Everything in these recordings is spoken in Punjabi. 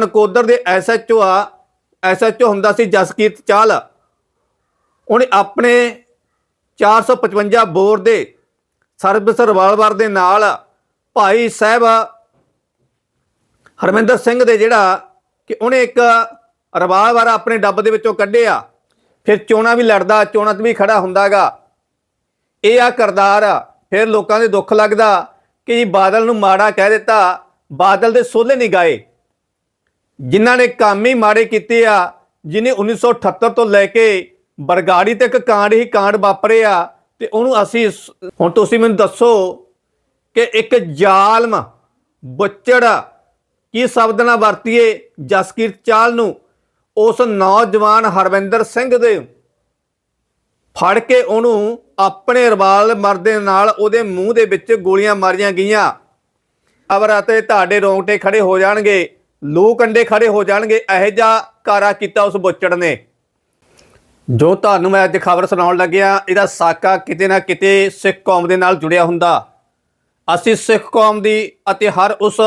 ਨਕੋਦਰ ਦੇ ਐਸਐਚਓ ਆ ਐਸਐਚਓ ਹੁੰਦਾ ਸੀ ਜਸਕੀਰਤ ਚਾਲ। ਉਹਨੇ ਆਪਣੇ 455 ਬੋਰ ਦੇ ਸਰਵਿਸ ਰਿਵਾਲਵਰ ਦੇ ਨਾਲ ਭਾਈ ਸਾਹਿਬ ਹਰਮਿੰਦਰ ਸਿੰਘ ਦੇ ਜਿਹੜਾ ਕਿ ਉਹਨੇ ਇੱਕ ਰਿਵਾਲਵਰ ਆਪਣੇ ਡੱਬ ਦੇ ਵਿੱਚੋਂ ਕੱਢਿਆ। ਫਿਰ ਚੋਣਾ ਵੀ ਲੜਦਾ, ਚੋਣਾਂ 'ਤੇ ਵੀ ਖੜਾ ਹੁੰਦਾਗਾ। ਇਹ ਆ ਕਰਦਾਰ ਆ ਫਿਰ ਲੋਕਾਂ ਦੇ ਦੁੱਖ ਲੱਗਦਾ ਕਿ ਜੀ ਬਾਦਲ ਨੂੰ ਮਾੜਾ ਕਹਿ ਦਿੱਤਾ, ਬਾਦਲ ਦੇ ਸੋਲੇ ਨਹੀਂ ਗਾਏ। ਜਿਨ੍ਹਾਂ ਨੇ ਕੰਮ ਹੀ ਮਾੜੇ ਕੀਤੇ ਆ, ਜਿਨੇ 1978 ਤੋਂ ਲੈ ਕੇ ਬਰਗਾੜੀ ਤੱਕ ਕਾਂਡ ਹੀ ਕਾਂਡ ਵਾਪਰੇ ਆ, ਤੇ ਉਹਨੂੰ ਅਸੀਂ ਸ- ਹੁਣ ਤੁਸੀਂ ਮੈਨੂੰ ਦੱਸੋ ਕਿ ਇੱਕ ਜ਼ਾਲਮ ਬੁੱਚੜ ਕੀ ਸ਼ਬਦ ਨਾਲ ਵਰਤੀਏ ਜਸਕੀਰਤ ਚਾਲ ਨੂੰ? ਉਸ ਨੌਜਵਾਨ ਹਰਵਿੰਦਰ ਸਿੰਘ ਦੇ ਫੜ ਕੇ ਉਹਨੂੰ ਆਪਣੇ ਰਵਾਲ ਮਰਦੇ ਨਾਲ ਉਹਦੇ ਮੂੰਹ ਦੇ ਵਿੱਚ ਗੋਲੀਆਂ ਮਾਰੀਆਂ ਗਈਆਂ। ਅਵਰ ਅਤੇ ਤੁਹਾਡੇ ਰੋਂਗਟੇ ਖੜੇ ਹੋ ਜਾਣਗੇ। ਲੂ ਕੰਡੇ ਖੜੇ ਹੋ ਜਾਣਗੇ, ਇਹੋ ਜਿਹਾ ਕਾਰਾ ਕੀਤਾ ਉਸ ਬੁੱਚੜ ਨੇ। ਜੋ ਤੁਹਾਨੂੰ ਮੈਂ ਅੱਜ ਖਬਰ ਸੁਣਾਉਣ ਲੱਗਿਆ, ਇਹਦਾ ਸਾਕਾ ਕਿਤੇ ਨਾ ਕਿਤੇ ਸਿੱਖ ਕੌਮ ਦੇ ਨਾਲ ਜੁੜਿਆ ਹੁੰਦਾ। ਅਸੀਂ ਸਿੱਖ ਕੌਮ ਦੀ ਅਤੇ ਹਰ ਉਸ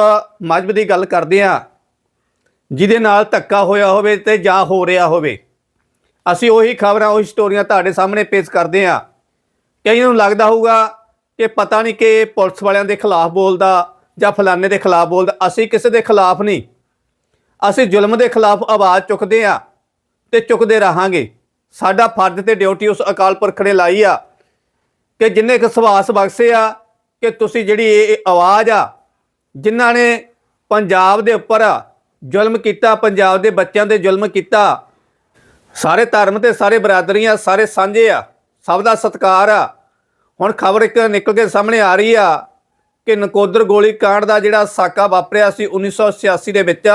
ਮਜਬ ਦੀ ਗੱਲ ਕਰਦੇ ਹਾਂ, ਜਿਹਦੇ ਨਾਲ ਧੱਕਾ ਹੋਇਆ ਹੋਵੇ ਤੇ ਜਾਂ ਹੋ ਰਿਹਾ ਹੋਵੇ। ਅਸੀਂ ਉਹੀ ਖਬਰਾਂ, ਉਹੀ ਸਟੋਰੀਆਂ ਤੁਹਾਡੇ ਸਾਹਮਣੇ ਪੇਸ਼ ਕਰਦੇ ਹਾਂ। ਕਈਆਂ ਨੂੰ ਲੱਗਦਾ ਹੋਊਗਾ ਕਿ ਪਤਾ ਨਹੀਂ ਕਿ ਪੁਲਿਸ ਵਾਲਿਆਂ ਦੇ ਖਿਲਾਫ ਬੋਲਦਾ ਜਾਂ ਫਲਾਣੇ ਦੇ ਖਿਲਾਫ ਬੋਲਦਾ। ਅਸੀਂ ਕਿਸੇ ਦੇ ਖਿਲਾਫ ਨਹੀਂ। ਅਸੀਂ ਜ਼ੁਲਮ ਦੇ ਖਿਲਾਫ ਆਵਾਜ਼ ਚੁੱਕਦੇ ਆ ਤੇ ਚੁੱਕਦੇ ਰਹਾਂਗੇ। ਸਾਡਾ ਫਰਜ਼ ਤੇ ਡਿਊਟੀ ਉਸ ਅਕਾਲ ਪੁਰਖ ਨੇ ਲਾਈ ਆ ਕਿ ਜਿੰਨੇ ਕੁ ਸਵਾਸ ਬਖਸ਼ੇ ਆ ਕਿ ਤੁਸੀਂ ਜਿਹੜੀ ਇਹ ਇਹ ਆਵਾਜ਼ ਆ, ਜਿਨ੍ਹਾਂ ਨੇ ਪੰਜਾਬ ਦੇ ਉੱਪਰ ਜ਼ੁਲਮ ਕੀਤਾ, ਪੰਜਾਬ ਦੇ ਬੱਚਿਆਂ ਦੇ ਜ਼ੁਲਮ ਕੀਤਾ, ਸਾਰੇ ਧਰਮ ਤੇ ਸਾਰੇ ਬਰਾਦਰੀਆਂ, ਸਾਰੇ ਸਾਂਝੇ ਆ, ਸਭ ਦਾ ਸਤਿਕਾਰ ਆ। ਹੁਣ ਖਬਰ ਇੱਕ ਨਿਕਲ ਕੇ ਸਾਹਮਣੇ ਆ ਰਹੀ ਆ ਕਿ ਨਕੋਦਰ ਗੋਲੀ ਕਾਂਡ ਦਾ ਜਿਹੜਾ ਸਾਕਾ ਵਾਪਰਿਆ ਸੀ 1986 ਦੇ ਵਿੱਚ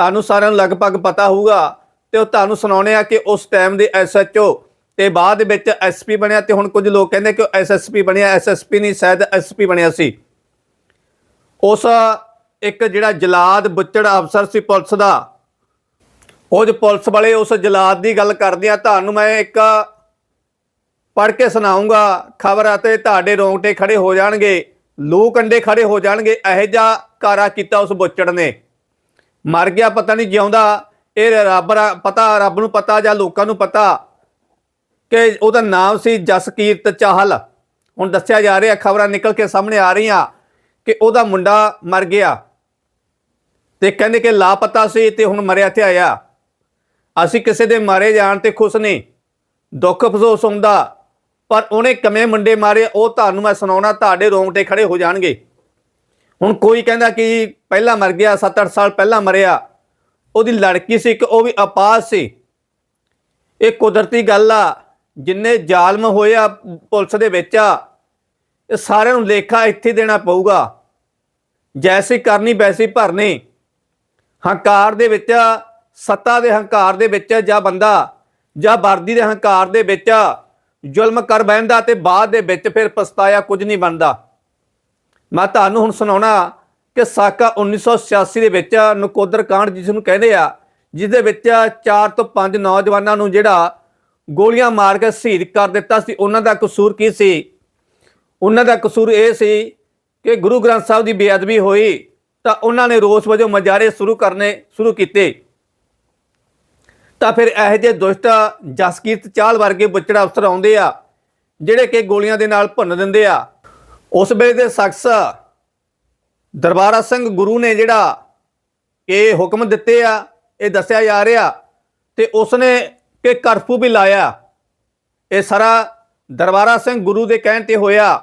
ਤੁਹਾਨੂੰ ਸਾਰਿਆਂ ਨੂੰ ਲਗਭਗ ਪਤਾ ਹੋਊਗਾ ਤੇ ਉਹ ਤੁਹਾਨੂੰ ਸੁਣਾਉਣੇ ਆ ਕਿ ਉਸ ਟਾਈਮ ਦੇ ਐਸਐਚਓ ਤੇ ਬਾਅਦ ਦੇ ਵਿੱਚ ਐਸਪੀ ਬਣਿਆ ਤੇ ਹੁਣ ਕੁਝ ਲੋਕ ਕਹਿੰਦੇ ਕਿ ਉਹ ਐਸਐਸਪੀ ਬਣਿਆ ਐਸਐਸਪੀ ਨਹੀਂ, ਸ਼ਾਇਦ ਐਸਪੀ ਬਣਿਆ ਸੀ। ਉਸ ਇੱਕ ਜਿਹੜਾ ਜਲਾਦ ਬੁੱਚੜ ਅਫਸਰ ਸੀ ਪੁਲਿਸ ਦਾ, ਉਹ ਜੋ ਪੁਲਿਸ ਵਾਲੇ ਉਸ ਜਲਾਦ ਦੀ ਗੱਲ ਕਰਦੇ ਆ, ਤੁਹਾਨੂੰ ਮੈਂ ਇੱਕ ਪੜ੍ਹ ਕੇ ਸੁਣਾਉਂਗਾ ਖਬਰ ਅਤੇ ਤੁਹਾਡੇ ਰੋਂਗਟੇ ਖੜੇ ਹੋ ਜਾਣਗੇ, ਲੂ ਕੰਡੇ ਖੜੇ ਹੋ ਜਾਣਗੇ, ਇਹੋ ਜਿਹਾ ਕਾਰਾ ਕੀਤਾ ਉਸ ਬੁੱਚੜ ਨੇ। ਮਰ ਗਿਆ, ਪਤਾ ਨਹੀਂ ਜਿਉਂਦਾ। ਇਹ ਰੱਬ ਰਾ- ਪਤਾ, ਰੱਬ ਨੂੰ ਪਤਾ ਜਾਂ ਲੋਕਾਂ ਨੂੰ ਪਤਾ ਕਿ ਉਹਦਾ ਨਾਮ ਸੀ ਜਸਕੀਰਤ ਚਾਹਲ। ਹੁਣ ਦੱਸਿਆ ਜਾ ਰਿਹਾ, ਖਬਰਾਂ ਨਿਕਲ ਕੇ ਸਾਹਮਣੇ ਆ ਰਹੀਆਂ ਕਿ ਉਹਦਾ ਮੁੰਡਾ ਮਰ ਗਿਆ। ਤੇ ਕਹਿੰਦੇ ਕਿ ਲਾਪਤਾ ਸੀ ਤੇ ਹੁਣ ਮਰਿਆ ਤੇ ਆਇਆ। ਅਸੀਂ ਕਿਸੇ ਦੇ ਮਾਰੇ ਜਾਣ ਤੇ ਖੁਸ਼ ਨਹੀਂ, ਦੁੱਖ ਅਫਸੋਸ ਹੁੰਦਾ, ਪਰ ਉਹਨੇ ਕਿਵੇਂ ਮੁੰਡੇ ਮਾਰੇ, ਉਹ ਤੁਹਾਨੂੰ ਮੈਂ ਸੁਣਾਉਣਾ, ਤੁਹਾਡੇ ਰੋਂਗਟੇ ਖੜੇ ਹੋ ਜਾਣਗੇ। ਹੁਣ ਕੋਈ ਕਹਿੰਦਾ ਕਿ ਪਹਿਲਾਂ ਮਰ ਗਿਆ 7-8 ਸਾਲ ਪਹਿਲਾਂ ਮਰਿਆ, ਉਹਦੀ ਲੜਕੀ ਸੀ ਇੱਕ ਉਹ ਵੀ ਆਪਾਸ ਸੀ। ਇਹ ਕੁਦਰਤੀ ਗੱਲ ਆ, ਜਿੰਨੇ ਜ਼ਾਲਮ ਹੋਏ ਆ, ਪੁਲਿਸ ਦੇ ਵਿੱਚ ਆ, ਇਹ ਸਾਰਿਆਂ ਨੂੰ ਲੇਖਾ ਇੱਥੇ ਦੇਣਾ ਪਊਗਾ। ਜੈਸੀ ਕਰਨੀ, ਵੈਸੀ ਭਰਨੀ। ਹੰਕਾਰ ਦੇ ਵਿੱਚ ਸੱਤਾ ਦੇ ਹੰਕਾਰ ਦੇ ਵਿੱਚ ਜਾਂ ਬੰਦਾ, ਜਾਂ ਵਰਦੀ ਦੇ ਹੰਕਾਰ ਦੇ ਵਿੱਚ ਜ਼ੁਲਮ ਕਰ ਬੈਂਦਾ ਤੇ ਬਾਅਦ ਦੇ ਵਿੱਚ ਫਿਰ ਪਛਤਾਇਆ ਕੁਝ ਨਹੀਂ ਬਣਦਾ। ਮੈਂ ਤੁਹਾਨੂੰ ਹੁਣ ਸੁਣਾਉਣਾ ਕਿ ਸਾਕਾ 1986 ਦੇ ਵਿੱਚ ਨਕੋਦਰ ਕਾਂਡ ਜਿਸ ਨੂੰ ਕਹਿੰਦੇ ਆ, ਜਿਸ ਦੇ ਵਿੱਚ 4 ਤੋਂ 5 ਨੌਜਵਾਨਾਂ ਨੂੰ ਜਿਹੜਾ ਗੋਲੀਆਂ ਮਾਰ ਕੇ ਸ਼ਹੀਦ ਕਰ ਦਿੱਤਾ ਸੀ, ਉਹਨਾਂ ਦਾ ਕਸੂਰ ਕੀ ਸੀ? ਉਹਨਾਂ ਦਾ ਕਸੂਰ ਇਹ ਸੀ ਕਿ ਗੁਰੂ ਗ੍ਰੰਥ ਸਾਹਿਬ ਦੀ ਬੇਅਦਬੀ ਹੋਈ ਤਾਂ ਉਹਨਾਂ ਨੇ ਰੋਸ ਵਜੋਂ ਮਜਾਰੇ ਸ਼ੁਰੂ ਕਰਨੇ ਸ਼ੁਰੂ ਕੀਤੇ। ਤਾਂ ਫਿਰ ਇਹੋ ਜਿਹੇ ਦੁਸ਼ਟ ਜਸਕੀਰਤ ਚਾਲ ਵਰਗੇ ਬੁੱਚੜਾ ਅਫਸਰ ਆਉਂਦੇ ਆ, ਜਿਹੜੇ ਕਿ ਗੋਲੀਆਂ ਦੇ ਨਾਲ ਭੁੰਨ ਦਿੰਦੇ ਆ। ਉਸ ਵੇਲੇ ਦੇ ਸ਼ਖਸ ਦਰਬਾਰਾ ਸਿੰਘ ਗੁਰੂ ਨੇ ਜਿਹੜਾ ਇਹ ਹੁਕਮ ਦਿੱਤੇ ਆ, ਇਹ ਦੱਸਿਆ ਜਾ ਰਿਹਾ ਤੇ ਉਸਨੇ ਕਿ ਕਰਫੂ ਵੀ ਲਾਇਆ। ਇਹ ਸਾਰਾ ਦਰਬਾਰਾ ਸਿੰਘ ਗੁਰੂ ਦੇ ਕਹਿਣ ਤੇ ਹੋਇਆ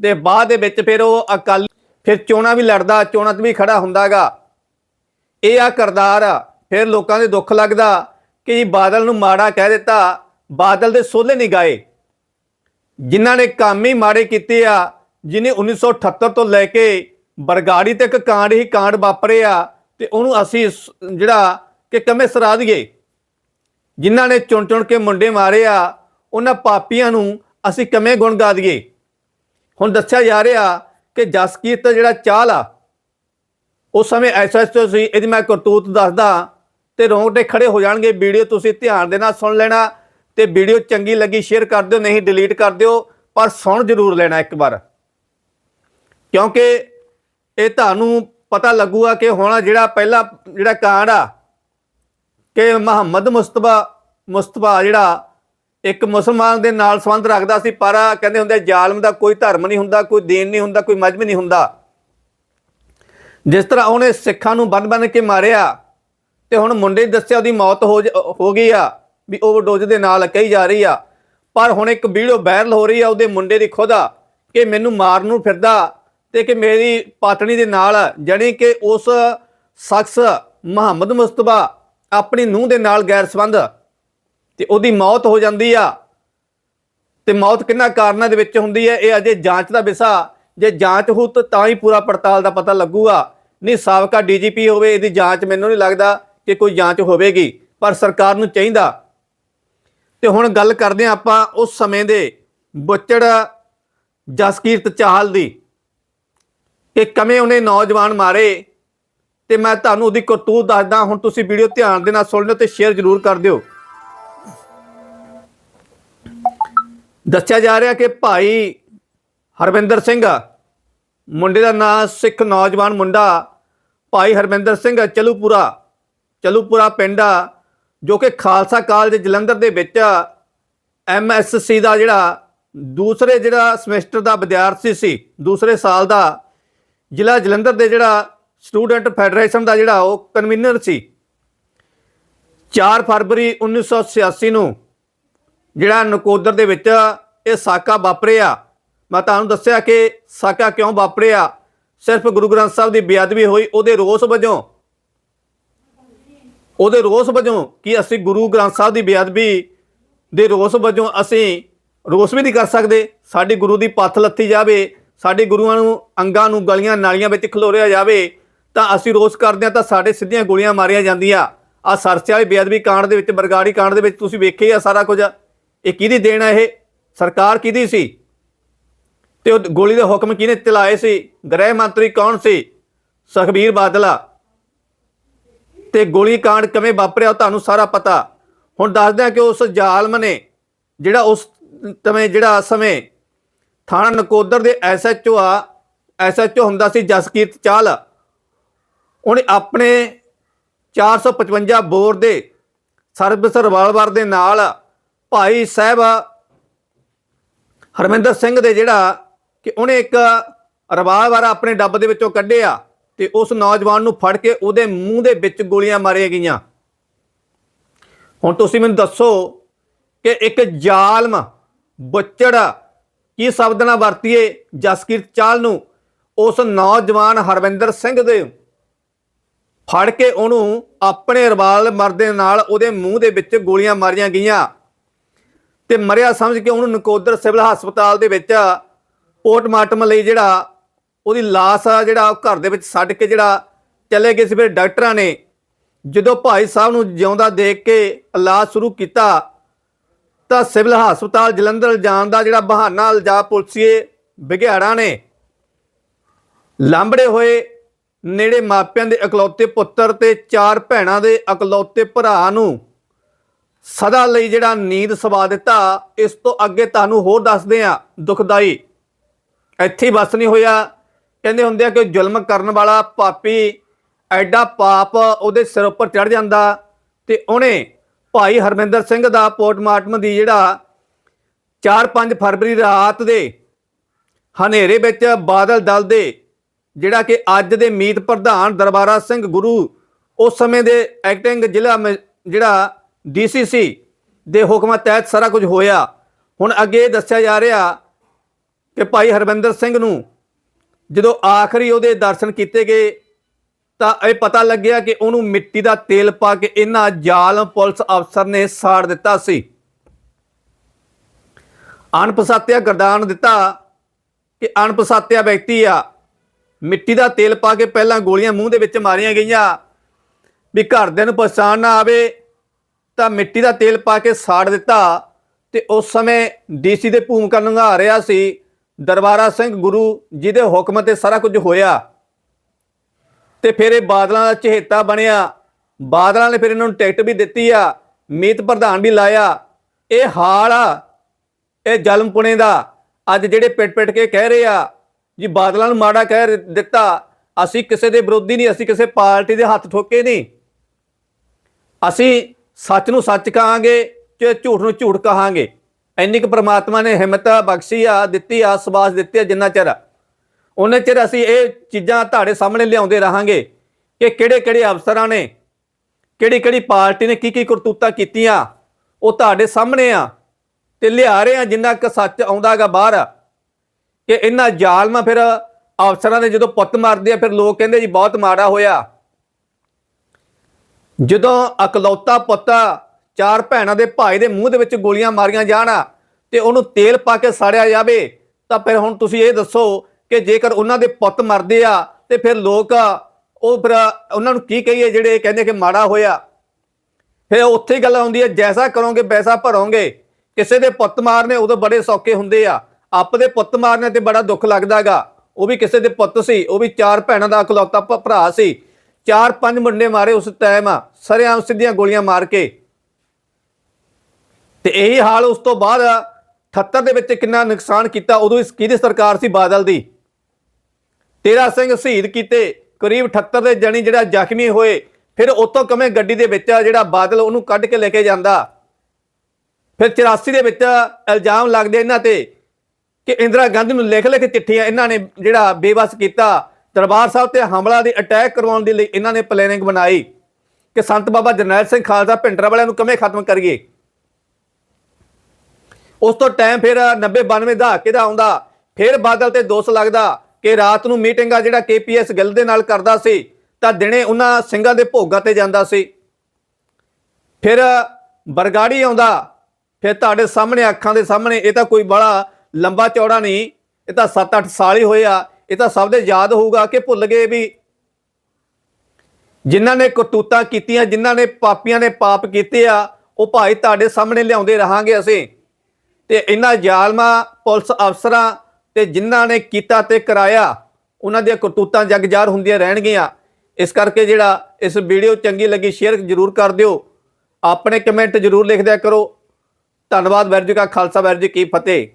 ਤੇ ਬਾਅਦ ਦੇ ਵਿੱਚ ਫਿਰ ਉਹ ਅਕਾਲੀ ਫਿਰ ਚੋਣਾ ਵੀ ਲੜਦਾ, ਚੋਣਾਂ 'ਤੇ ਵੀ ਖੜਾ ਹੁੰਦਾਗਾ। ਇਹ ਆ ਕਰਦਾਰ ਫਿਰ ਲੋਕਾਂ ਦੇ ਦੁੱਖ ਲੱਗਦਾ ਕਿ ਜੀ ਬਾਦਲ ਨੂੰ ਮਾੜਾ ਕਹਿ ਦਿੱਤਾ, ਬਾਦਲ ਦੇ ਸੋਲੇ ਨਹੀਂ ਗਾਏ। ਜਿਨ੍ਹਾਂ ਨੇ ਕੰਮ ਹੀ ਮਾੜੇ ਕੀਤੇ ਆ ਜਿਨੇ 1978 ਤੋਂ ਲੈ ਕੇ ਬਰਗਾੜੀ ਤੱਕ ਕਾਂਡ ਹੀ ਕਾਂਡ ਵਾਪਰੇ ਆ, ਤੇ ਉਹਨੂੰ ਅਸੀਂ ਸ- ਜਿਹੜਾ ਕਿ ਕਮੇ ਸਰਾ ਦਈਏ। ਜਿਨ੍ਹਾਂ ਨੇ ਚੁਣ ਚੁਣ ਕੇ ਮੁੰਡੇ ਮਾਰੇ ਆ, ਉਹਨਾਂ ਪਾਪੀਆਂ ਨੂੰ ਅਸੀਂ ਕਿਵੇਂ ਗੁਣ ਗਾ ਦਈਏ। ਹੁਣ ਦੱਸਿਆ ਜਾ ਰਿਹਾ ਕਿ ਜਸਕੀਰਤ ਜਿਹੜਾ ਚਾਲ ਆ, ਉਸ ਸਮੇਂ ਐਸਐਸਓ ਸੀ, ਇਹਦੀ ਮੈਂ ਕਰਤੂਤ ਦੱਸਦਾ, ਤੇ ਰੋਂਗਟੇ ਖੜੇ ਹੋ ਜਾਣਗੇ। ਵੀਡੀਓ ਤੁਸੀਂ ਧਿਆਨ ਦੇ ਨਾਲ ਸੁਣ ਲੈਣਾ, ਤੇ ਵੀਡੀਓ ਚੰਗੀ ਲੱਗੀ, ਸ਼ੇਅਰ ਕਰ ਦਿਓ, ਨਹੀਂ ਡਿਲੀਟ ਕਰ ਦਿਓ, ਪਰ ਸੁਣ ਜ਼ਰੂਰ ਲੈਣਾ ਇੱਕ ਵਾਰ। ਕਿਉਂਕਿ ਇਹ ਤੁਹਾਨੂੰ ਪਤਾ ਲੱਗੂਗਾ ਕਿ ਹੁਣ ਜਿਹੜਾ ਪਹਿਲਾ ਜਿਹੜਾ ਕਾਂਡ ਆ, ਕਿ ਮੁਹੰਮਦ ਮੁਸਤਫਾ ਮੁਸਤਫਾ ਜਿਹੜਾ ਇੱਕ ਮੁਸਲਮਾਨ ਦੇ ਨਾਲ ਸੰਬੰਧ ਰੱਖਦਾ ਸੀ, ਪਰ ਕਹਿੰਦੇ ਹੁੰਦੇ ਜ਼ਾਲਮ ਦਾ ਕੋਈ ਧਰਮ ਨਹੀਂ ਹੁੰਦਾ, ਕੋਈ ਦੀਨ ਨਹੀਂ ਹੁੰਦਾ, ਕੋਈ ਮਜ਼ਬ ਨਹੀਂ ਹੁੰਦਾ। ਜਿਸ ਤਰ੍ਹਾਂ ਉਹਨੇ ਸਿੱਖਾਂ ਨੂੰ ਬੰਨ-ਬੰਨ ਕੇ ਮਾਰਿਆ, ਤੇ ਹੁਣ ਮੁੰਡੇ ਦੱਸਿਆ ਉਹਦੀ ਮੌਤ ਹੋ ਜ- ਹੋ ਗਈ ਆ, ਵੀ ਓਵਰਡੋਜ਼ ਦੇ ਨਾਲ ਕਹੀ ਜਾ ਰਹੀ ਆ। ਪਰ ਹੁਣ ਇੱਕ ਵੀਡੀਓ ਵਾਇਰਲ ਹੋ ਰਹੀ ਆ ਉਹਦੇ ਮੁੰਡੇ ਦੀ ਖੁਦ ਆ, ਕਿ ਮੈਨੂੰ ਮਾਰਨ ਨੂੰ ਫਿਰਦਾ ਤੇ ਕਿ ਮੇਰੀ ਪਾਤਣੀ ਦੇ ਨਾਲ ਜਾਣੀ ਕਿ ਉਸ ਸ਼ਖਸ ਮੁਹੰਮਦ ਮੁਸਤਫਾ ਆਪਣੀ ਨੂੰਹ ਦੇ ਨਾਲ ਗੈਰ ਸੰਬੰਧ ਤੇ ਉਹਦੀ ਮੌਤ ਹੋ ਜਾਂਦੀ ਆ। ਤੇ ਮੌਤ ਕਿੰਨਾ ਕਾਰਨਾਂ ਦੇ ਵਿੱਚ ਹੁੰਦੀ ਹੈ? ਇਹ ਅਜੇ ਜਾਂਚ ਦਾ ਵਿਸ਼ਾ। ਜੇ ਜਾਂਚ ਹੋ ਤਾਂ ਹੀ ਪੂਰਾ ਪੜਤਾਲ ਦਾ ਪਤਾ ਲੱਗੂਗਾ। ਨਹੀਂ, ਸਾਬਕਾ ਡੀਜੀਪੀ ਹੋਵੇ, ਇਹਦੀ ਜਾਂਚ ਮੈਨੂੰ ਨਹੀਂ ਲੱਗਦਾ ਕਿ ਕੋਈ ਜਾਂਚ ਹੋਵੇਗੀ, ਪਰ ਸਰਕਾਰ ਨੂੰ ਚਾਹੀਦਾ। ਤੇ ਹੁਣ ਗੱਲ ਕਰਦੇ ਹਾਂ ਆਪਾਂ ਉਸ ਸਮੇਂ ਦੇ ਬੁੱਚੜ ਜਸਕੀਰਤ ਚਾਹਲ ਦੀ। ਕਿ ਕਮੇ ਉਹਨੇ ਨੌਜਵਾਨ ਮਾਰੇ? ਤੇ ਮੈਂ ਤੁਹਾਨੂੰ ਉਹਦੀ ਕਰਤੂਤ ਦੱਸਦਾ, ਹੁਣ ਤੁਸੀਂ ਵੀਡੀਓ ਧਿਆਨ ਦੇ ਨਾਲ ਸੁਣ ਲਿਓ ਤੇ ਸ਼ੇਅਰ ਜ਼ਰੂਰ ਕਰ ਦਿਓ। ਦੱਸਿਆ ਜਾ ਰਿਹਾ ਕਿ ਭਾਈ ਹਰਵਿੰਦਰ ਸਿੰਘ, ਮੁੰਡੇ ਦਾ ਨਾਂ ਸਿੱਖ ਨੌਜਵਾਨ ਮੁੰਡਾ, ਭਾਈ ਹਰਵਿੰਦਰ ਸਿੰਘ ਚਲੂਪੁਰਾ ਚਲੂਪੁਰਾ ਪਿੰਡ ਆ, ਜੋ ਕਿ ਖਾਲਸਾ ਕਾਲਜ ਜਲੰਧਰ ਦੇ ਵਿੱਚ ਐਮਐਸਸੀ ਦਾ ਜਿਹੜਾ ਦੂਸਰੇ ਜਿਹੜਾ ਸਮੈਸਟਰ ਦਾ ਵਿਦਿਆਰਥੀ ਸੀ, ਦੂਸਰੇ ਸਾਲ ਦਾ ਜ਼ਿਲ੍ਹਾ ਜਲੰਧਰ ਦੇ ਜਿਹੜਾ ਸਟੂਡੈਂਟ ਫੈਡਰੇਸ਼ਨ ਦਾ ਜਿਹੜਾ ਉਹ ਕਨਵੀਨਰ ਸੀ। 4 ਫਰਵਰੀ 1986 ਨੂੰ ਜਿਹੜਾ ਨਕੋਦਰ ਦੇ ਵਿੱਚ ਇਹ ਸਾਕਾ ਵਾਪਰਿਆ। ਮੈਂ ਤੁਹਾਨੂੰ ਦੱਸਿਆ ਕਿ ਸਾਕਾ ਕਿਉਂ ਵਾਪਰਿਆ? ਸਿਰਫ ਗੁਰੂ ਗ੍ਰੰਥ ਸਾਹਿਬ ਦੀ ਬੇਅਦਬੀ ਹੋਈ, ਉਹਦੇ ਰੋਸ ਵਜੋਂ। ਉਹਦੇ ਰੋਸ ਵਜੋਂ ਕਿ ਅਸੀਂ ਗੁਰੂ ਗ੍ਰੰਥ ਸਾਹਿਬ ਦੀ ਬੇਅਦਬੀ ਦੇ ਰੋਸ ਵਜੋਂ ਅਸੀਂ ਰੋਸ ਵੀ ਨਹੀਂ ਕਰ ਸਕਦੇ। ਸਾਡੀ ਗੁਰੂ ਦੀ ਪੱਥ ਲੱਥੀ ਜਾਵੇ ਸਾਡੇ ਗੁਰੂਆਂ ਨੂੰ, ਅੰਗਾਂ ਨੂੰ, ਗਲੀਆਂ, ਨਾਲੀਆਂ ਵਿੱਚ ਖਲੋਰਿਆ ਜਾਵੇ, ਤਾਂ ਅਸੀਂ ਰੋਸ ਕਰਦੇ ਹਾਂ ਤਾਂ ਸਾਡੇ ਸਿੱਧੀਆਂ ਗੋਲੀਆਂ ਮਾਰੀਆਂ ਜਾਂਦੀਆਂ। ਆ ਸਰਸੇ ਵਾਲੀ ਬੇਅਦਬੀ ਕਾਂਡ ਦੇ ਵਿੱਚ, ਬਰਗਾੜੀ ਕਾਂਡ ਦੇ ਵਿੱਚ ਤੁਸੀਂ ਵੇਖਿਆ ਸਾਰਾ ਕੁਝ। ਇਹ ਕਿਹਦੀ ਦੇਣ ਆ ਇਹ? ਸਰਕਾਰ ਕਿਹਦੀ ਸੀ? ਤੇ ਉਹ ਗੋਲੀ ਦੇ ਹੁਕਮ ਕਿਹਨੇ ਚਲਾਏ ਸੀ? ਗ੍ਰਹਿ ਮੰਤਰੀ ਕੌਣ ਸੀ? ਸੁਖਬੀਰ ਬਾਦਲਾ ਤੇ ਗੋਲੀ ਕਾਂਡ ਕਿਵੇਂ ਵਾਪਰਿਆ ਉਹ ਤੁਹਾਨੂੰ ਸਾਰਾ ਪਤਾ। ਹੁਣ ਦੱਸਦੇ ਆ ਕਿ ਉਸ ਜ਼ਾਲਮ ਨੇ ਜਿਹੜਾ ਉਸ ਤਵੇਂ ਜਿਹੜਾ ਸਮੇਂ ਥਾਣਾ ਨਕੋਦਰ ਦੇ ਐਸਐਚਓ ਆ, ਐਸਐਚਓ ਹੁੰਦਾ ਸੀ ਜਸਕੀਰਤ ਚਾਲ। ਉਹਨੇ ਆਪਣੇ 455 ਬੋਰ ਦੇ ਸਰਵਿਸ ਰਿਵਾਲਵਰ ਦੇ ਨਾਲ ਭਾਈ ਸਾਹਿਬ ਹਰਮਿੰਦਰ ਸਿੰਘ ਦੇ ਜਿਹੜਾ ਕਿ ਉਹਨੇ ਇੱਕ ਰਿਵਾਲਵਰ ਆਪਣੇ ਡੱਬ ਦੇ ਵਿੱਚੋਂ ਕੱਢਿਆ ਤੇ ਉਸ ਨੌਜਵਾਨ ਨੂੰ ਫੜ ਕੇ ਉਹਦੇ ਮੂੰਹ ਦੇ ਵਿੱਚ ਗੋਲੀਆਂ ਮਾਰੀਆਂ ਗਈਆਂ। ਹੁਣ ਤੁਸੀਂ ਮੈਨੂੰ ਦੱਸੋ ਕਿ ਇੱਕ ਜ਼ਾਲਮ, ਬੁੱਚੜ ਕੀ ਸ਼ਬਦ ਨਾਲ ਵਰਤੀਏ ਜਸਕੀਰਤ ਚਾਲ ਨੂੰ? ਉਸ ਨੌਜਵਾਨ ਹਰਵਿੰਦਰ ਸਿੰਘ ਦੇ ਫੜ ਕੇ ਉਹਨੂੰ ਆਪਣੇ ਰਵਾਲ ਮਰਦੇ ਨਾਲ ਉਹਦੇ ਮੂੰਹ ਦੇ ਵਿੱਚ ਗੋਲੀਆਂ ਮਾਰੀਆਂ ਗਈਆਂ ਤੇ ਮਰਿਆ ਸਮਝ ਕੇ ਉਹਨੂੰ ਨਕੋਦਰ ਸਿਵਲ ਹਸਪਤਾਲ ਦੇ ਵਿੱਚ ਪੋਸਟਮਾਰਟਮ ਲਈ ਜਿਹੜਾ ਉਹਦੀ ਲਾਸ਼ ਆ, ਜਿਹੜਾ ਉਹ ਘਰ ਦੇ ਵਿੱਚ ਛੱਡ ਕੇ ਜਿਹੜਾ ਚਲੇ ਗਏ ਸੀ। ਫਿਰ ਡਾਕਟਰਾਂ ਨੇ ਜਦੋਂ ਭਾਈ ਸਾਹਿਬ ਨੂੰ ਜਿਉਂਦਾ ਦੇਖ ਕੇ ਇਲਾਜ ਸ਼ੁਰੂ ਕੀਤਾ ਤਾਂ ਸਿਵਲ ਹਸਪਤਾਲ ਜਲੰਧਰ ਜਾਣ ਦਾ ਜਿਹੜਾ ਬਹਾਨਾ ਲਜਾ ਪੁਲਸੀਏ ਵਿਗਿਆੜਾਂ ਨੇ ਲਾਂਬੜੇ ਹੋਏ ਨੇੜੇ ਮਾਪਿਆਂ ਦੇ ਇਕਲੌਤੇ ਪੁੱਤਰ ਤੇ ਚਾਰ ਭੈਣਾਂ ਦੇ ਇਕਲੌਤੇ ਭਰਾ ਨੂੰ ਸਦਾ ਲਈ ਜਿਹੜਾ ਨੀਂਦ ਸਵਾ ਦਿੱਤਾ, ਇਸ ਤੋਂ ਅੱਗੇ ਤੁਹਾਨੂੰ ਹੋਰ ਦੱਸਦੇ ਆ ਦੁਖਦਾਈ। ਇੱਥੇ ਹੀ ਬਸ ਨਹੀਂ ਹੋਇਆ। ਕਹਿੰਦੇ ਹੁੰਦੇ ਆ ਕਿ ਜ਼ੁਲਮ ਕਰਨ ਵਾਲਾ ਪਾਪੀ ਐਡਾ ਪਾਪ ਉਹਦੇ ਸਿਰ ਉੱਪਰ ਚੜ ਜਾਂਦਾ ਤੇ ਉਹਨੇ ਭਾਈ ਹਰਮਿੰਦਰ ਸਿੰਘ ਦਾ ਪੋਸਟਮਾਰਟਮ ਦੀ ਜਿਹੜਾ 4-5 ਫਰਵਰੀ ਰਾਤ ਦੇ ਹਨੇਰੇ ਵਿੱਚ ਬਾਦਲ ਦਲ ਦੇ ਜਿਹੜਾ ਕਿ ਅੱਜ ਦੇ ਮੀਤ ਪ੍ਰਧਾਨ ਦਰਬਾਰਾ ਸਿੰਘ ਗੁਰੂ ਉਸ ਸਮੇਂ ਦੇ ਐਕਟਿੰਗ ਜ਼ਿਲ੍ਹਾ ਮ- ਜਿਹੜਾ ਡੀਸੀਸੀ ਦੇ ਹੁਕਮਾਂ ਤਹਿਤ ਸਾਰਾ ਕੁਝ ਹੋਇਆ। ਹੁਣ ਅੱਗੇ ਇਹ ਦੱਸਿਆ ਜਾ ਰਿਹਾ ਕਿ ਭਾਈ ਹਰਵਿੰਦਰ ਸਿੰਘ ਨੂੰ ਜਦੋਂ ਆਖਰੀ ਉਹਦੇ ਦਰਸ਼ਨ ਕੀਤੇ ਗਏ ਤਾਂ ਇਹ ਪਤਾ ਲੱਗਿਆ ਕਿ ਉਹਨੂੰ ਮਿੱਟੀ ਦਾ ਤੇਲ ਪਾ ਕੇ ਇਹਨਾਂ ਜ਼ਾਲਮ ਪੁਲਿਸ ਅਫਸਰ ਨੇ ਸਾੜ ਦਿੱਤਾ ਸੀ। ਅਣਪਛਾਤਿਆ ਗਰਦਾਨ ਦਿੱਤਾ ਕਿ ਅਣਪਛਾਤਿਆ ਵਿਅਕਤੀ ਆ, ਮਿੱਟੀ ਦਾ ਤੇਲ ਪਾ ਕੇ ਪਹਿਲਾਂ ਗੋਲੀਆਂ ਮੂੰਹ ਦੇ ਵਿੱਚ ਮਾਰੀਆਂ ਗਈਆਂ ਵੀ ਘਰਦਿਆਂ ਨੂੰ ਪਛਾਣ ਨਾ ਆਵੇ, ਤਾਂ ਮਿੱਟੀ ਦਾ ਤੇਲ ਪਾ ਕੇ ਸਾੜ ਦਿੱਤਾ ਤੇ ਉਸ ਸਮੇਂ ਡੀਸੀ ਦੇ ਭੂਮਿਕਾ ਨਿਭਾ ਰਿਹਾ ਸੀ ਦਰਬਾਰਾ ਸਿੰਘ ਗੁਰੂ ਜਿਹਦੇ ਹੁਕਮ ਤੇ ਸਾਰਾ ਕੁਝ ਹੋਇਆ। ਤੇ ਫਿਰ ਇਹ ਬਾਦਲਾਂ ਦਾ ਚਹੇਤਾ ਬਣਿਆ। ਬਾਦਲਾਂ ਨੇ ਫਿਰ ਇਹਨਾਂ ਨੂੰ ਟਿਕਟ ਵੀ ਦਿੱਤੀ ਆ, ਮੀਤ ਪ੍ਰਧਾਨ ਵੀ ਲਾਇਆ। ਇਹ ਹਾਲ ਆ, ਇਹ ਜਲਮਪੁਣੇ ਦਾ। ਅੱਜ ਜਿਹੜੇ ਪਿੱਟ ਪਿੱਟ ਕੇ ਕਹਿ ਰਹੇ ਆ, ਜੀ ਬਾਦਲਾਂ ਨੂੰ ਮਾੜਾ ਕਹਿ ਦਿੱਤਾ। ਅਸੀਂ ਕਿਸੇ ਦੇ ਵਿਰੋਧੀ ਨਹੀਂ, ਅਸੀਂ ਕਿਸੇ ਪਾਰਟੀ ਦੇ ਹੱਥ ਠੋਕੇ ਨਹੀਂ। ਅਸੀਂ ਸੱਚ ਨੂੰ ਸੱਚ ਕਹਾਂਗੇ ਤੇ ਝੂਠ ਨੂੰ ਝੂਠ ਕਹਾਂਗੇ। ਇੰਨੀ ਕੁ ਪ੍ਰਮਾਤਮਾ ਨੇ ਹਿੰਮਤ ਬਖਸ਼ੀ ਆ, ਦਿੱਤੀ ਆ ਸਵਾਸ ਦਿੱਤੀ ਆ ਜਿੰਨਾ ਚਿਰ ਉਹਨੇ ਚਿਰ ਅਸੀਂ ਇਹ ਚੀਜ਼ਾਂ ਤੁਹਾਡੇ ਸਾਹਮਣੇ ਲਿਆਉਂਦੇ ਰਹਾਂਗੇ ਕਿ ਕਿਹੜੇ ਕਿਹੜੇ ਅਫਸਰਾਂ ਨੇ, ਕਿਹੜੀ ਕਿਹੜੀ ਪਾਰਟੀ ਨੇ ਕੀ ਕੀ ਕਰਤੂਤਾਂ ਕੀਤੀਆਂ, ਉਹ ਤੁਹਾਡੇ ਸਾਹਮਣੇ ਆ ਤੇ ਲਿਆ ਰਹੇ ਆ ਜਿੰਨਾ ਕੁ ਸੱਚ ਆਉਂਦਾਗਾ ਬਾਹਰ। ਕਿ ਇਹਨਾਂ ਜ਼ਾਲਮਾਂ ਫਿਰ ਅਫਸਰਾਂ ਦੇ ਜਦੋਂ ਪੁੱਤ ਮਾਰਦੇ ਆ, ਫਿਰ ਲੋਕ ਕਹਿੰਦੇ ਜੀ ਬਹੁਤ ਮਾੜਾ ਹੋਇਆ। ਜਦੋਂ ਅਕਲੌਤਾ ਪੁੱਤਾ ਚਾਰ ਭੈਣਾਂ ਦੇ ਭਾਈ ਦੇ ਮੂੰਹ ਦੇ ਵਿੱਚ ਗੋਲੀਆਂ ਮਾਰੀਆਂ ਜਾਣ ਤੇ ਉਹਨੂੰ ਤੇਲ ਪਾ ਕੇ ਸਾੜਿਆ ਜਾਵੇ, ਤਾਂ ਫਿਰ ਹੁਣ ਤੁਸੀਂ ਇਹ ਦੱਸੋ ਕਿ ਜੇਕਰ ਉਹਨਾਂ ਦੇ ਪੁੱਤ ਮਰਦੇ ਆ, ਤੇ ਫਿਰ ਲੋਕ ਉਹ ਫਿਰ ਉਹਨਾਂ ਨੂੰ ਕੀ ਕਹੀਏ ਜਿਹੜੇ ਕਹਿੰਦੇ ਕਿ ਮਾੜਾ ਹੋਇਆ। ਫਿਰ ਉੱਥੇ ਹੀ ਗੱਲ ਆਉਂਦੀ ਹੈ, ਜੈਸਾ ਕਰੋਗੇ ਵੈਸਾ ਭਰੋਗੇ। ਕਿਸੇ ਦੇ ਪੁੱਤ ਮਾਰਨੇ ਉਦੋਂ ਬੜੇ ਸੌਕੇ ਹੁੰਦੇ ਆ। ਆਪ ਦੇ ਪੁੱਤ ਮਾਰਨੇ ਤੇ ਬੜਾ ਦੁੱਖ ਲੱਗਦਾਗਾ ਉਹ ਵੀ ਕਿਸੇ ਦੇ ਪੁੱਤ ਸੀ, ਉਹ ਵੀ ਚਾਰ ਭੈਣਾਂ ਦਾ ਇਕਲੌਤਾ ਭਰਾ ਸੀ। ਚਾਰ ਪੰਜ ਮੁੰਡੇ ਮਾਰੇ ਉਸ ਟਾਈਮ ਸਰੇਆਮ ਸਿੱਧੀਆਂ ਗੋਲੀਆਂ ਮਾਰ ਕੇ। ਤੇ ਇਹੀ ਹਾਲ ਉਸ ਤੋਂ ਬਾਅਦ 78 ਦੇ ਵਿੱਚ ਕਿੰਨਾ ਨੁਕਸਾਨ ਕੀਤਾ, ਉਦੋਂ ਇਸ ਕਿਹਦੀ ਸਰਕਾਰ ਸੀ ਬਾਦਲ ਦੀ? ਤੇਰਾ ਸਿੰਘ ਸ਼ਹੀਦ ਕੀਤੇ, ਕਰੀਬ 78 ਦੇ ਜਣੀ ਜਿਹੜਾ ਜ਼ਖਮੀ ਹੋਏ, ਫਿਰ ਉਤੋਂ ਕਮੇ ਗੱਡੀ ਦੇ ਵਿੱਚ ਜਿਹੜਾ ਬਾਦਲ ਉਹਨੂੰ ਕੱਢ ਕੇ ਲੈ ਕੇ ਜਾਂਦਾ? ਫਿਰ 84 ਦੇ ਵਿੱਚ ਇਲਜ਼ਾਮ ਲੱਗਦੇ ਇਹਨਾਂ ਤੇ ਕਿ ਇੰਦਰਾ ਗਾਂਧੀ ਨੂੰ ਲਿਖ ਲਿਖ ਚਿੱਠੀਆਂ ਇਹਨਾਂ ਨੇ ਜਿਹੜਾ ਬੇਵਸ ਕੀਤਾ। ਦਰਬਾਰ ਸਾਹਿਬ ਤੇ ਹਮਲਾ ਦੀ ਅਟੈਕ ਕਰਵਾਉਣ ਦੇ ਲਈ ਇਹਨਾਂ ਨੇ ਪਲੈਨਿੰਗ ਬਣਾਈ ਕਿ ਸੰਤ ਬਾਬਾ ਜਰਨੈਲ ਸਿੰਘ ਖਾਲਸਾ ਭਿੰਡਰਾ ਵਾਲਿਆਂ ਨੂੰ ਕਿਵੇਂ ਖਤਮ ਕਰੀਏ? ਉਸ ਤੋਂ ਟਾਈਮ ਫਿਰ 90 92 ਦਾ ਦਾ ਆਉਂਦਾ? ਫਿਰ ਬਾਦਲ ਤੇ ਦੋਸ਼ ਲੱਗਦਾ ਕਿ ਰਾਤ ਨੂੰ ਮੀਟਿੰਗ ਆ ਜਿਹੜਾ ਕੇਪੀਐਸ ਗਿੱਲ ਦੇ ਨਾਲ ਕਰਦਾ ਸੀ, ਤਾਂ ਦਿਨੇ ਉਹਨਾਂ ਸਿੰਘਾਂ ਦੇ ਭੋਗਾਂ ਤੇ ਜਾਂਦਾ ਸੀ। ਫਿਰ ਬਰਗਾੜੀ ਆਉਂਦਾ, ਫਿਰ ਤੁਹਾਡੇ ਸਾਹਮਣੇ, ਅੱਖਾਂ ਦੇ ਸਾਹਮਣੇ, ਇਹ ਤਾਂ ਕੋਈ ਬੜਾ ਲੰਬਾ ਚੌੜਾ ਨਹੀਂ, ਇਹ ਤਾਂ 7-8 ਸਾਲ ਹੀ ਹੋਏ ਆ, ਇਹ ਤਾਂ ਸਭ ਦੇ ਯਾਦ ਹੋਊਗਾ ਕਿ ਭੁੱਲ ਗਏ ਵੀ ਜਿਨ੍ਹਾਂ ਨੇ ਕਰਤੂਤਾਂ ਕੀਤੀਆਂ, ਜਿਨ੍ਹਾਂ ਨੇ ਪਾਪੀਆਂ ਨੇ ਪਾਪ ਕੀਤੇ ਆ, ਉਹ ਭਾਈ ਤੁਹਾਡੇ ਸਾਹਮਣੇ ਲਿਆਉਂਦੇ ਰਹਾਂਗੇ ਅਸੀਂ। ਤੇ ਇਹਨਾਂ ਜ਼ਾਲਮਾਂ, ਪੁਲਿਸ ਅਫਸਰਾਂ ਤੇ ਜਿਨ੍ਹਾਂ ਨੇ ਕੀਤਾ ਤੇ ਕਰਾਇਆ, ਉਹਨਾਂ ਦੀਆਂ ਕਰਤੂਤਾਂ ਜਗਜਾਰ ਹੁੰਦੀਆਂ ਰਹਿਣਗੀਆਂ। ਇਸ ਕਰਕੇ ਜਿਹੜਾ ਇਸ ਵੀਡੀਓ ਚੰਗੀ ਲੱਗੀ, ਸ਼ੇਅਰ ਜ਼ਰੂਰ ਕਰ ਦਿਓ। ਆਪਣੇ ਕਮੈਂਟ ਜ਼ਰੂਰ ਲਿਖਦਿਆ ਕਰੋ। ਧੰਨਵਾਦ ਵੈਰ ਜੀ ਕਾ ਖਾਲਸਾ ਵੈਰ ਜੀ ਕੀ ਫਤਿਹ।